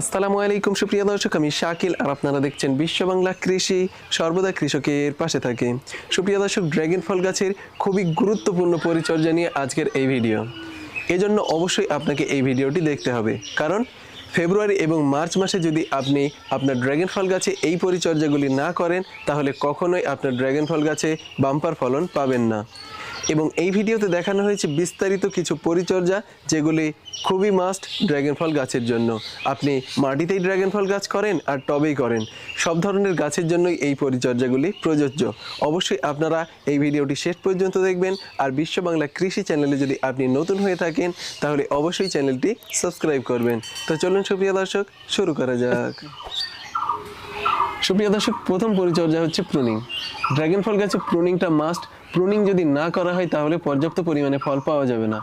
আসসালামু আলাইকুম, সুপ্রিয় দর্শক, আমি শাকিল আর আপনারা দেখছেন বিশ্ব বাংলা কৃষি, সর্বদা কৃষকের পাশে থাকে। সুপ্রিয় দর্শক ড্র্যাগন ফল গাছের খুবই গুরুত্বপূর্ণ পরিচর্যা নিয়ে আজকের এই ভিডিও। এজন্য অবশ্যই আপনাকে এই ভিডিওটি দেখতে হবে। কারণ ফেব্রুয়ারি এবং মার্চ মাসে যদি আপনি আপনার ড্র্যাগন ফল গাছে এই পরিচর্যাগুলি না করেন, তাহলে কখনোই আপনার ড্র্যাগন ফল গাছে বাম্পার ফলন পাবেন না। এবং এই ভিডিওতে দেখানো হয়েছে বিস্তারিত কিছু পরিচর্যা যেগুলি খুবই মাস্ট ড্র্যাগন ফল গাছের জন্য। আপনি মাটিতেই ড্র্যাগন ফল গাছ করেন আর টবেই করেন। সব ধরনের গাছের জন্যই এই পরিচর্যাগুলি প্রযোজ্য। অবশ্যই আপনারা এই ভিডিওটি শেষ পর্যন্ত দেখবেন আর বিশ্ব বাংলা কৃষি চ্যানেলে যদি আপনি নতুন হয়ে থাকেন, তাহলে অবশ্যই চ্যানেলটি সাবস্ক্রাইব করবেন। তো চলুন সুপ্রিয় দর্শক, শুরু করা যাক। সুপ্রিয় দর্শক, প্রথম পরিচর্যা হচ্ছে প্রুনিং ড্রাগন ফল গাছে প্রুনিংটা মাস্ট প্রুনিং যদি না করা হয়, তাহলে পর্যাপ্ত পরিমাণে ফল পাওয়া যাবে না।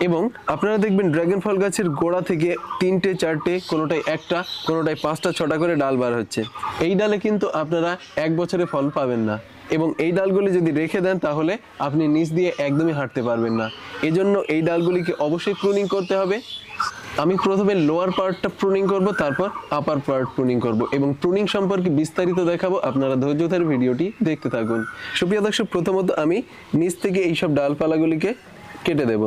এবং আপনারা দেখবেন ড্রাগন ফল গাছের গোড়া থেকে তিনটে, চারটে, কোনোটায় একটা, কোনোটায় পাঁচটা, ছটা করে ডাল বার হচ্ছে। এই ডালে কিন্তু আপনারা এক বছরে ফল পাবেন না। এবং এই ডালগুলি যদি রেখে দেন, তাহলে আপনি নিচ দিয়ে একদমই হাঁটতে পারবেন না। এজন্য এই ডালগুলিকে অবশ্যই প্রুনিং করতে হবে। আমি প্রথমে লোয়ার পার্টটা প্রুনিং করব, তারপর আপার পার্ট প্রুনিং করব এবং প্রুনিং সম্পর্কে বিস্তারিত দেখাবো। আপনারা ধৈর্য ধরে ভিডিওটি দেখতে থাকুন। সুপ্রিয় দর্শক, প্রথমত আমি নিচ থেকে এইসব ডালপালাগুলিকে কেটে দেব।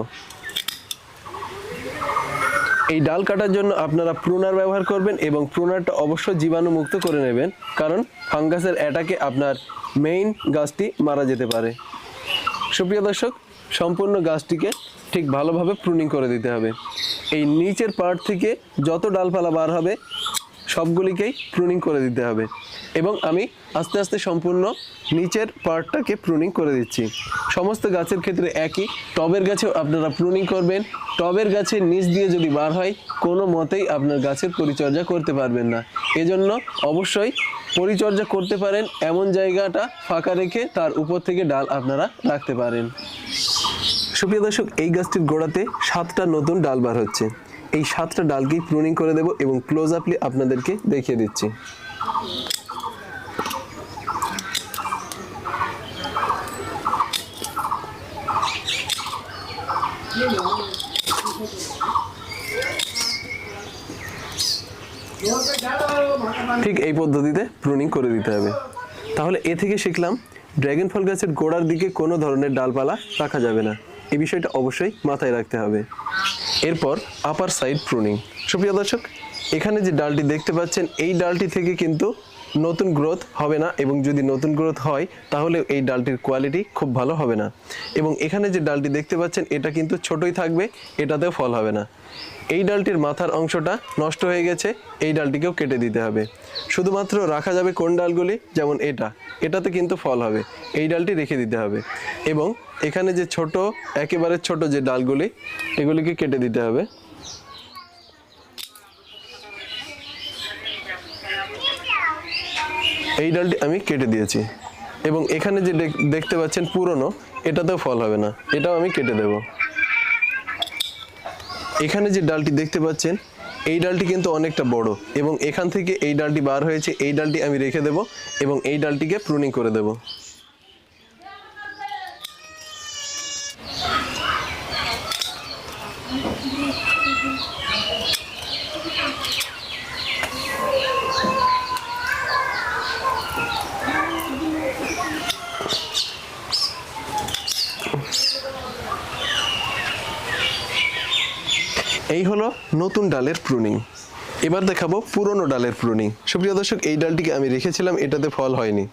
এই ডাল কাটার জন্য আপনারা প্রুনার ব্যবহার করবেন এবং প্রুনারটা অবশ্যই জীবাণুমুক্ত করে নেবেন, কারণ ফাঙ্গাসের অ্যাটাকে আপনার মেইন গাছটি মারা যেতে পারে। সুপ্রিয় দর্শক, সম্পূর্ণ গাছটিকে ঠিক ভালোভাবে প্রুনিং করে দিতে হবে। এই নিচের পার্ট থেকে যত ডালপালা বার হবে, সবগুলিকেই প্রুনিং করে দিতে হবে। এবং আমি আস্তে আস্তে সম্পূর্ণ নিচের পার্টটাকে প্রুনিং করে দিচ্ছি। সমস্ত গাছের ক্ষেত্রে একই, টবের গাছেও আপনারা প্রুনিং করবেন। টবের গাছের নিচ দিয়ে যদি বার হয়, কোনো মতেই আপনার গাছের পরিচর্যা করতে পারবেন না। এজন্য অবশ্যই পরিচর্যা করতে পারেন, এমন জায়গাটা ফাঁকা রেখে তার উপর থেকে ডাল আপনারা রাখতে পারেন। সুপ্রিয় দর্শক, এই গাছটির গোড়াতে সাতটা নতুন ডাল বার হচ্ছে। এই সাতটা ডালকেই প্রুনিং করে দেব এবং ক্লোজ আপলি আপনাদেরকে দেখিয়ে দিচ্ছি। ঠিক এই পদ্ধতিতে প্রুনিং করে দিতে হবে। তাহলে এ থেকে শিখলাম ড্র্যাগন ফল গাছের গোড়ার দিকে কোনো ধরনের ডালপালা রাখা যাবে না। এই বিষয়টা অবশ্যই মাথায় রাখতে হবে। এরপর আপার সাইড প্রুনিং সুপ্রিয় দর্শক, এখানে যে ডালটি দেখতে পাচ্ছেন, এই ডালটি থেকে কিন্তু নতুন গ্রোথ হবে না এবং যদি নতুন গ্রোথ হয়, তাহলে এই ডালটির কোয়ালিটি খুব ভালো হবে না। এবং এখানে যে ডালটি দেখতে পাচ্ছেন, এটা কিন্তু ছোটই থাকবে, এটাতেও ফল হবে না। এই ডালটির মাথার অংশটা নষ্ট হয়ে গেছে, এই ডালটিকেও কেটে দিতে হবে। শুধুমাত্র রাখা যাবে কোন ডালগুলি, যেমন এটা। এটাতে কিন্তু ফল হবে, এই ডালটি রেখে দিতে হবে। এবং এখানে যে ছোট, একেবারে ছোট যে ডালগুলি, এগুলিকে কেটে দিতে হবে। এই ডালটি আমি কেটে দিয়েছি। এবং এখানে যে দেখ- দেখতে পাচ্ছেন পুরনো, এটাতেও ফল হবে না। এটাও আমি কেটে দেব। এখানে যে ডালটি দেখতে পাচ্ছেন, এই ডালটি কিন্তু অনেকটা বড়। এবং এখান থেকে এই ডালটি বার হয়েছে, এই ডালটি আমি রেখে দেব এবং এই ডালটিকে প্রুনিং করে দেব। এই হলো নতুন ডালের প্রুনিং এবার দেখাবো পুরনো ডালের প্রুনিং সুপ্রিয় দর্শক, এই ডালটিকে আমি রেখেছিলাম, এটাতে ফল হয়নি।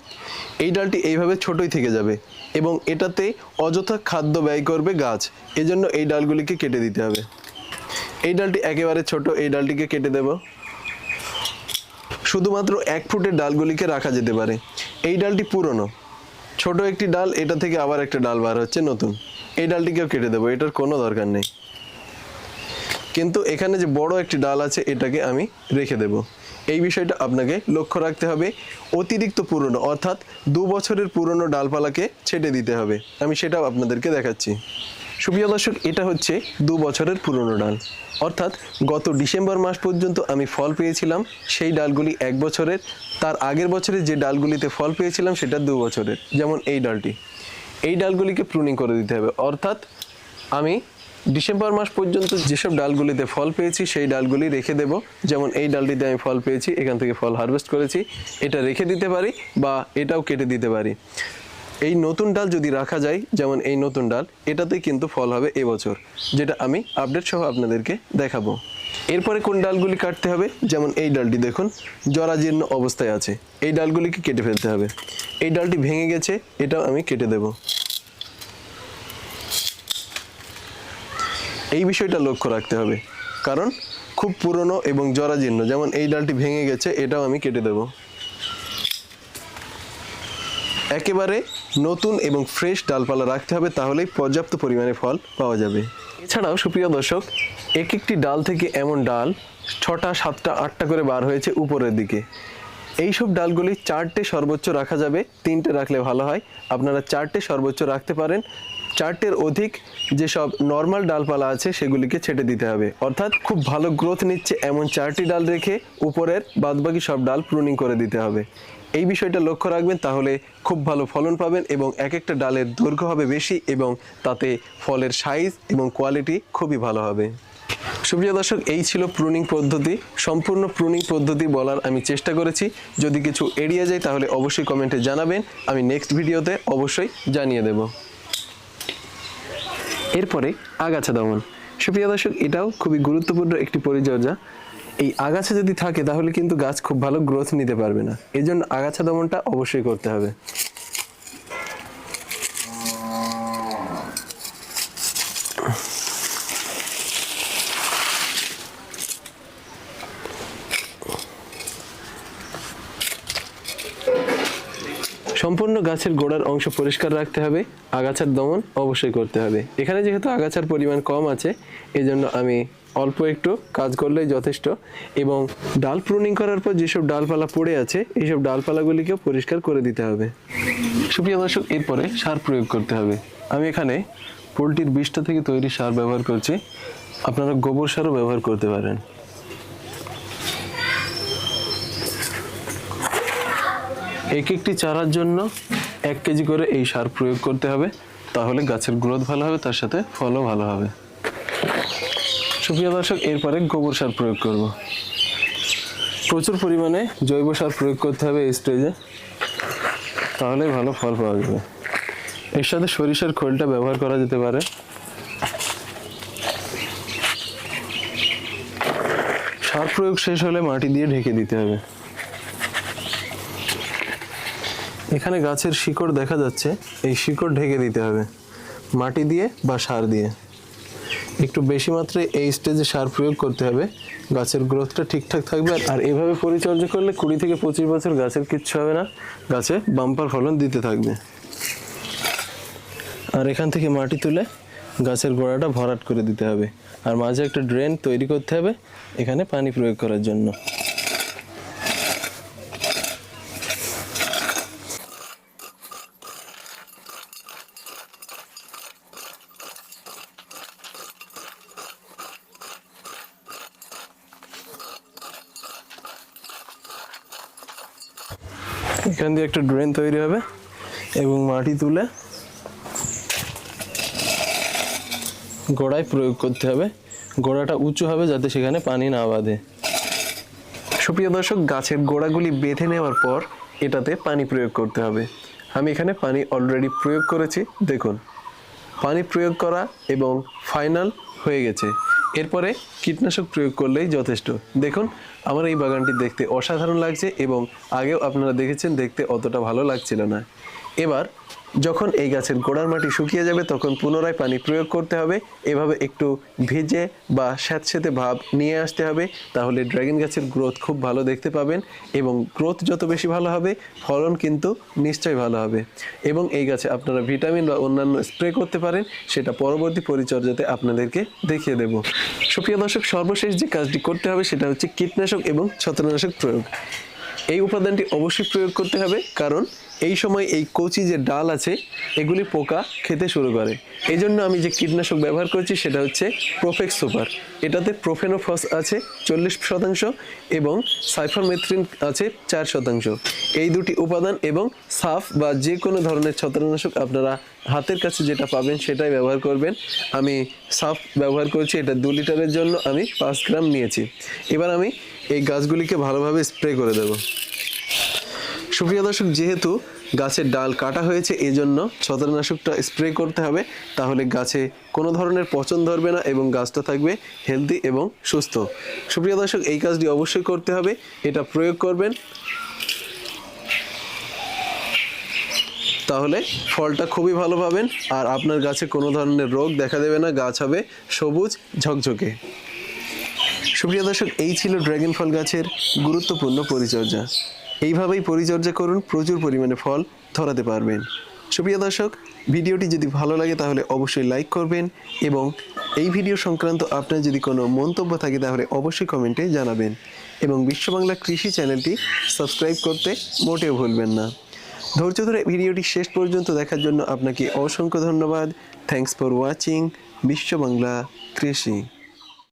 এই ডালটি এইভাবে ছোটই থেকে যাবে এবং এটাতে অযথা খাদ্য ব্যয় করবে গাছ। এজন্য এই ডালগুলিকে কেটে দিতে হবে। এই ডালটি একেবারে ছোট, এই ডালটিকে কেটে দেব। শুধুমাত্র এক ফুটের ডালগুলিকে রাখা যেতে পারে। এই ডালটি পুরনো। ছোট একটি ডাল, এটা থেকে আবার একটা ডাল বার হচ্ছে নতুন। এই ডালটিকেও কেটে দেবো, এটার কোনো দরকার নেই। কিন্তু এখানে যে বড় একটি ডাল আছে, এটাকে আমি রেখে দেব। এই বিষয়টা আপনাকে লক্ষ্য রাখতে হবে। অতিরিক্ত পুরনো, অর্থাৎ দু বছরের পুরনো ডালপালাকে ছেটে দিতে হবে। আমি সেটাও আপনাদেরকে দেখাচ্ছি। সুপ্রিয় দর্শক, এটা হচ্ছে দু বছরের পুরনো ডাল। অর্থাৎ গত ডিসেম্বর মাস পর্যন্ত আমি ফল পেয়েছিলাম। সেই ডালগুলি এক বছরের, তার আগের বছরে যে ডালগুলিতে ফল পেয়েছিলাম, সেটা দু বছরের। যেমন এই ডালটি। এই ডালগুলিকে প্রুনিং করে দিতে হবে। অর্থাৎ আমি ডিসেম্বর মাস পর্যন্ত যেসব ডালগুলিতে ফল পেয়েছি, সেই ডালগুলি রেখে দেব। যেমন এই ডালটিতে আমি ফল পেয়েছি, এখান থেকে ফল হারভেস্ট করেছি। এটা রেখে দিতে পারি বা এটাও কেটে দিতে পারি। এই নতুন ডাল যদি রাখা যায়, যেমন এই নতুন ডাল, এটাতে কিন্তু ফল হবে এবছর, যেটা আমি আপডেট সহ আপনাদেরকে দেখাবো। এরপরে কোন ডালগুলি কাটতে হবে? যেমন এই ডালটি দেখুন, জরাজীর্ণ অবস্থায় আছে। এই ডালগুলিকে কেটে ফেলতে হবে। এই ডালটি ভেঙে গেছে, এটাও আমি কেটে দেব। এই বিষয়টা লক্ষ্য রাখতে হবে। কারণ খুব পুরনো এবং জরাজীর্ণ, যেমন এই ডালটি ভেঙে গেছে, এটাও আমি কেটে দেবো। একেবারে নতুন এবং ফ্রেশ ডালপালা রাখতে হবে, তাহলেই পর্যাপ্ত পরিমাণে ফল পাওয়া যাবে। এছাড়াও, সুপ্রিয় দর্শক এক একটি ডাল থেকে এমন ডাল ছটা, সাতটা, আটটা করে বার হয়েছে উপরের দিকে। এইসব ডালগুলি চারটে সর্বোচ্চ রাখা যাবে, তিনটে রাখলে ভালো হয়। আপনারা চারটে সর্বোচ্চ রাখতে পারেন চারটের অধিক যেসব নর্মাল ডালপালা আছে সেগুলিকে ছেটে দিতে হবে। অর্থাৎ খুব ভালো গ্রোথ নিচ্ছে এমন চারটি ডাল রেখে উপরের বাদবাকি সব ডাল প্রুনিং করে দিতে হবে। এই বিষয়টা লক্ষ্য রাখবেন, তাহলে খুব ভালো ফলন পাবেন এবং এক একটা ডালের দৈর্ঘ্য হবে বেশি এবং তাতে ফলের সাইজ এবং কোয়ালিটি খুবই ভালো হবে। সুপ্রিয় দর্শক, এই ছিল প্রুনিং পদ্ধতি। সম্পূর্ণ প্রুনিং পদ্ধতি বলার আমি চেষ্টা করেছি। যদি কিছু এড়িয়ে যায় তাহলে অবশ্যই কমেন্টে জানাবেন। আমি নেক্সট ভিডিওতে অবশ্যই জানিয়ে দেব। এরপরে আগাছা দমন। সুপ্রিয় দর্শক, এটাও খুবই গুরুত্বপূর্ণ একটি পরিচর্যা। এই আগাছা যদি থাকে, তাহলে কিন্তু গাছ খুব ভালো গ্রোথ নিতে পারবে না। এই জন্য আগাছা দমনটা অবশ্যই করতে হবে। সম্পূর্ণ গাছের গোড়ার অংশ পরিষ্কার রাখতে হবে, আগাছার দমন অবশ্যই করতে হবে। এখানে যেহেতু আগাছার পরিমাণ কম আছে এই জন্য আমি অল্প একটু কাজ করলেই যথেষ্ট এবং ডাল প্রুনিং করার পর যেসব ডালপালা পড়ে আছে এইসব ডালপালাগুলিকেও পরিষ্কার করে দিতে হবে। সুপ্রিয় দর্শক, এরপরে সার প্রয়োগ করতে হবে। আমি এখানে পোলট্রির বিষটা থেকে তৈরি সার ব্যবহার করছি। আপনারা গোবর সারও ব্যবহার করতে পারেন। এক একটি চারার জন্য এক কেজি করে এই সার প্রয়োগ করতে হবে। তাহলে গাছের গ্রোথ ভালো হবে, তার সাথে ফলও ভালো হবে। সুপ্রিয় দর্শক, এরপরে গোবর সার প্রয়োগ করব। প্রচুর পরিমাণে জৈব সার প্রয়োগ করতে হবে এই স্টেজে তাহলে ভালো ফল পাওয়া যাবে। এর সাথে সরিষার খোলটা ব্যবহার করা যেতে পারে। সার প্রয়োগ শেষ হলে মাটি দিয়ে ঢেকে দিতে হবে। এখানে গাছের শিকড় দেখা যাচ্ছে, এই শিকড় ঢেকে দিতে হবে। মাটি দিয়ে বা সার দিয়ে। একটু বেশি মাত্রায় এই স্টেজে সার প্রয়োগ করতে হবে। গাছের গ্রোথটা ঠিকঠাক থাকবে আর- এভাবে পরিচর্যা করলে কুড়ি থেকে পঁচিশ বছর গাছের কিচ্ছু হবে না, গাছে বাম্পার ফলন দিতে থাকবে। আর এখান থেকে মাটি তুলে গাছের গোড়াটা ভরাট করে দিতে হবে। আর মাঝে একটা ড্রেন তৈরি করতে হবে, এখানে পানি প্রয়োগ করার জন্য। এখান দিয়ে একটা ড্রেন তৈরি হবে এবং মাটি তুলে গোড়ায় প্রয়োগ করতে হবে। গোড়াটা উঁচু হবে যাতে সেখানে পানি না বাঁধে। সুপ্রিয় দর্শক, গাছের গোড়াগুলি বেঁধে নেওয়ার পর এটাতে পানি প্রয়োগ করতে হবে। আমি এখানে পানি অলরেডি প্রয়োগ করেছি, দেখুন। পানি প্রয়োগ করা এবং ফাইনাল হয়ে গেছে। এরপরে কীটনাশক প্রয়োগ করলেই যথেষ্ট। দেখুন, আমার এই বাগানটি দেখতে অসাধারণ লাগছে এবং আগেও আপনারা দেখেছেন দেখতে অতটা ভালো লাগছিল না। এবার যখন এই গাছের গোড়ার মাটি শুকিয়ে যাবে, তখন পুনরায় পানি প্রয়োগ করতে হবে। এভাবে একটু ভেজে বা স্যাঁতস্যাঁতে ভাব নিয়ে আসতে হবে, তাহলে ড্রাগন গাছের গ্রোথ খুব ভালো দেখতে পাবেন এবং গ্রোথ যত বেশি ভালো হবে, ফলন কিন্তু নিশ্চয়ই ভালো হবে। এবং এই গাছে আপনারা ভিটামিন বা অন্যান্য স্প্রে করতে পারেন, সেটা পরবর্তী পরিচর্যাতে আপনাদেরকে দেখিয়ে দেব। সুপ্রিয় দর্শক, সর্বশেষ যে কাজটি করতে হবে, সেটা হচ্ছে কীটনাশক এবং ছত্রনাশক প্রয়োগ। এই উপাদানটি অবশ্যই প্রয়োগ করতে হবে, কারণ এই সময় এই কচি যে ডাল আছে, এগুলি পোকা খেতে শুরু করে। এই জন্য আমি যে কীটনাশক ব্যবহার করেছি সেটা হচ্ছে প্রোফেক্স সুপার। এটাতে প্রোফেনোফস আছে চল্লিশ শতাংশ এবং সাইফারমেথ্রিন আছে চার শতাংশ। এই দুটি উপাদান এবং সাফ বা যে কোনো ধরনের ছত্রাকনাশক আপনারা হাতের কাছে যেটা পাবেন সেটাই ব্যবহার করবেন। আমি সাফ ব্যবহার করছি, এটা দু লিটারের জন্য আমি পাঁচ গ্রাম নিয়েছি। এবার আমি এই গাছগুলিকে ভালোভাবে স্প্রে করে দেবো। সুপ্রিয় দর্শক, যেহেতু গাছের ডাল কাটা হয়েছে, এজন্য ছত্রনাশকটা স্প্রে করতে হবে। তাহলে গাছে কোনো ধরনের পচন ধরবে না এবং গাছটা থাকবে হেলদি এবং সুস্থ। সুপ্রিয় দর্শক, এই কাজটি অবশ্যই করতে হবে। এটা প্রয়োগ করবেন। তাহলে ফলটা খুবই ভালো পাবেন। আর আপনার গাছে কোনো ধরনের রোগ দেখা দেবে না। গাছ হবে সবুজ, ঝকঝকে। সুপ্রিয় দর্শক, এই ছিল ড্রাগন ফল গাছের গুরুত্বপূর্ণ পরিচর্যা। এইভাবেই পরিচর্যা করুন, প্রচুর পরিমাণে ফল ধরাতে পারবেন। সুপ্রিয় দর্শক, ভিডিওটি যদি ভালো লাগে তাহলে অবশ্যই লাইক করবেন এবং এই ভিডিও সংক্রান্ত আপনার যদি কোনো মন্তব্য থাকে তাহলে অবশ্যই কমেন্টে জানাবেন এবং বিশ্ববাংলা কৃষি চ্যানেলটি সাবস্ক্রাইব করতে মোটেও ভুলবেন না। ধৈর্য ধরে ভিডিওটি শেষ পর্যন্ত দেখার জন্য আপনাকে অসংখ্য ধন্যবাদ। থ্যাঙ্কস ফর ওয়াচিং বিশ্ববাংলা কৃষি।